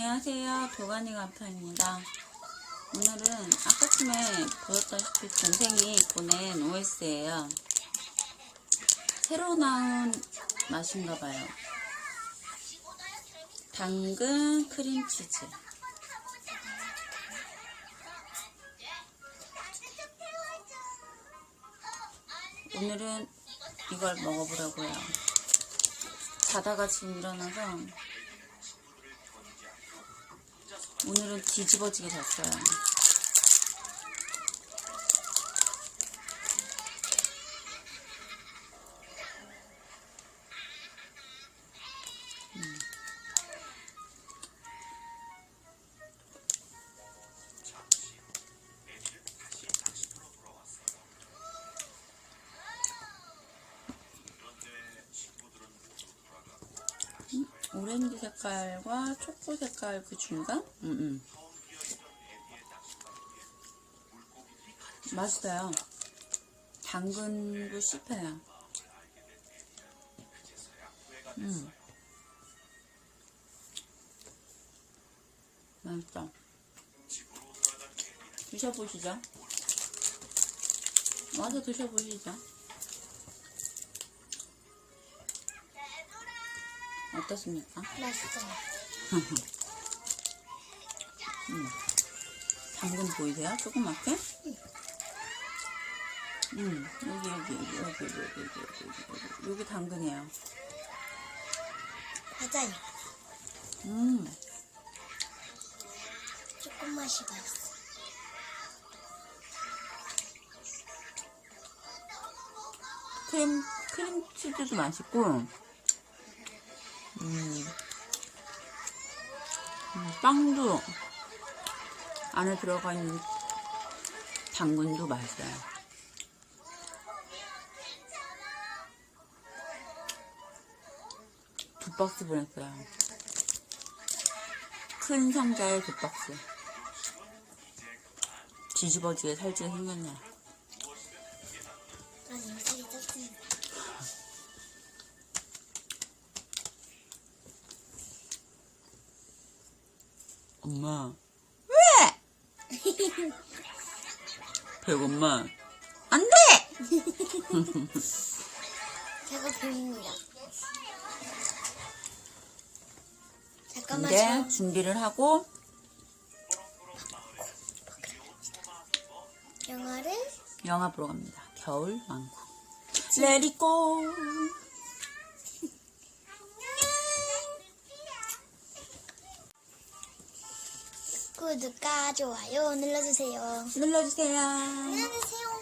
안녕하세요. 교관이 간파입니다. 오늘은 아까쯤에 보였다시피 동생이 보낸 OS예요. 새로 나온 맛인가봐요. 당근 크림치즈. 오늘은 이걸 먹어보려고요. 자다가 지금 일어나서 오늘은 뒤집어지게 됐어요. 오렌지 색깔과 초코 색깔 그 중간? 음, 음. 맛있어요. 당근도 씹혀요. 음. 맛있어. 드셔보시죠. 와서 드셔보시죠. 어떻습니까? 맛있어요. 당근 보이세요? 조그맣게? 음, 여기, 여기, 여기, 여기, 여기, 여기, 여기, 여기, 여기 당근이에요. 맞아요. 음, 조금 맛이 맛있어. 크림, 크림치즈도 맛있고, 음, 음, 빵도 안에 들어가 있는 당근도 맛있어요. 두 박스 보냈어요. 큰 상자에 두 박스. 뒤집어지게 살찌게 생겼네. 아니, 살이 쪘습니다. 엄마. 왜? 배고엄마. 안 돼! 제가 봅니다. 잠깐만, 이제 저 준비를 하고 영화를 영화 보러 갑니다. 겨울 왕국. Go. 구독과 좋아요 눌러주세요. 눌러주세요. 계세요.